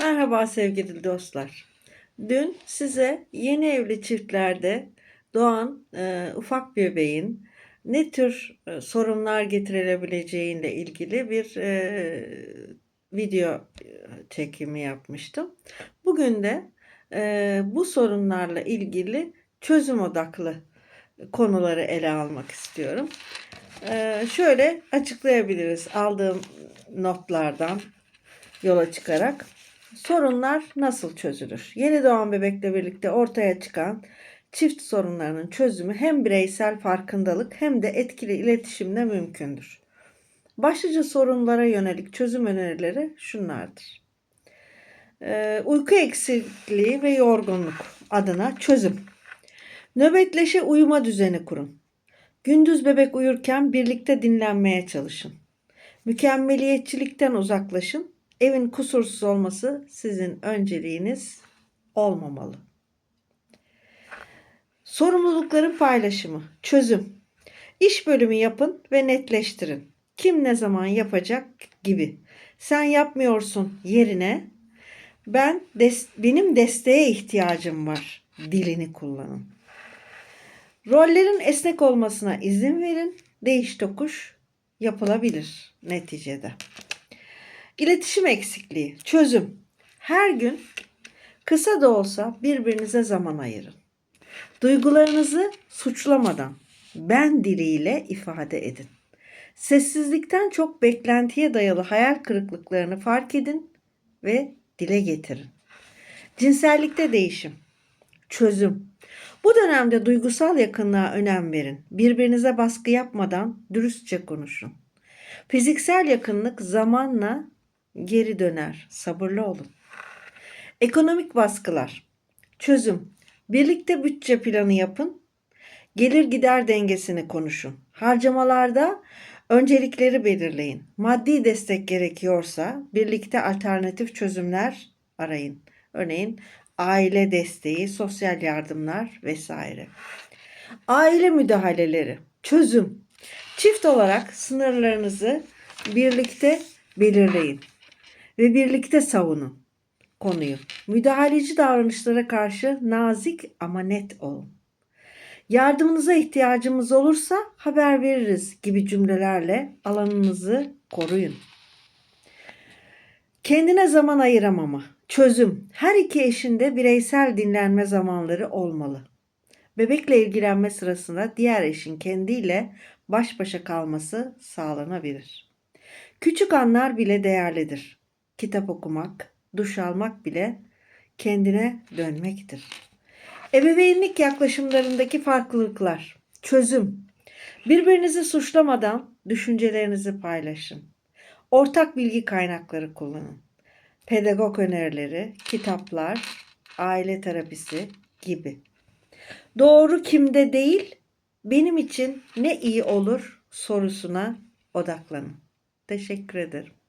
Merhaba sevgili dostlar. Dün size yeni evli çiftlerde doğan e, ufak bebeğin ne tür e, sorunlar getirebileceğiyle ilgili bir e, video çekimi yapmıştım. Bugün de e, bu sorunlarla ilgili çözüm odaklı konuları ele almak istiyorum. E, şöyle açıklayabiliriz aldığım notlardan yola çıkarak. Sorunlar nasıl çözülür? Yeni doğan bebekle birlikte ortaya çıkan çift sorunlarının çözümü hem bireysel farkındalık hem de etkili iletişimle mümkündür. Başlıca sorunlara yönelik çözüm önerileri şunlardır. Ee, uyku eksikliği ve yorgunluk adına çözüm. Nöbetleşe uyuma düzeni kurun. Gündüz bebek uyurken birlikte dinlenmeye çalışın. Mükemmeliyetçilikten uzaklaşın evin kusursuz olması sizin önceliğiniz olmamalı. Sorumlulukların paylaşımı, çözüm. İş bölümü yapın ve netleştirin. Kim ne zaman yapacak gibi. Sen yapmıyorsun yerine ben des benim desteğe ihtiyacım var dilini kullanın. Rollerin esnek olmasına izin verin. Değiş tokuş yapılabilir neticede. İletişim eksikliği, çözüm. Her gün kısa da olsa birbirinize zaman ayırın. Duygularınızı suçlamadan ben diliyle ifade edin. Sessizlikten çok beklentiye dayalı hayal kırıklıklarını fark edin ve dile getirin. Cinsellikte değişim, çözüm. Bu dönemde duygusal yakınlığa önem verin. Birbirinize baskı yapmadan dürüstçe konuşun. Fiziksel yakınlık zamanla geri döner. Sabırlı olun. Ekonomik baskılar. Çözüm. Birlikte bütçe planı yapın. Gelir gider dengesini konuşun. Harcamalarda öncelikleri belirleyin. Maddi destek gerekiyorsa birlikte alternatif çözümler arayın. Örneğin aile desteği, sosyal yardımlar vesaire. Aile müdahaleleri. Çözüm. Çift olarak sınırlarınızı birlikte belirleyin ve birlikte savunun konuyu. Müdahaleci davranışlara karşı nazik ama net olun. Yardımınıza ihtiyacımız olursa haber veririz gibi cümlelerle alanınızı koruyun. Kendine zaman ayıramama. Çözüm. Her iki eşinde bireysel dinlenme zamanları olmalı. Bebekle ilgilenme sırasında diğer eşin kendiyle baş başa kalması sağlanabilir. Küçük anlar bile değerlidir kitap okumak, duş almak bile kendine dönmektir. Ebeveynlik yaklaşımlarındaki farklılıklar. Çözüm. Birbirinizi suçlamadan düşüncelerinizi paylaşın. Ortak bilgi kaynakları kullanın. Pedagog önerileri, kitaplar, aile terapisi gibi. Doğru kimde değil, benim için ne iyi olur sorusuna odaklanın. Teşekkür ederim.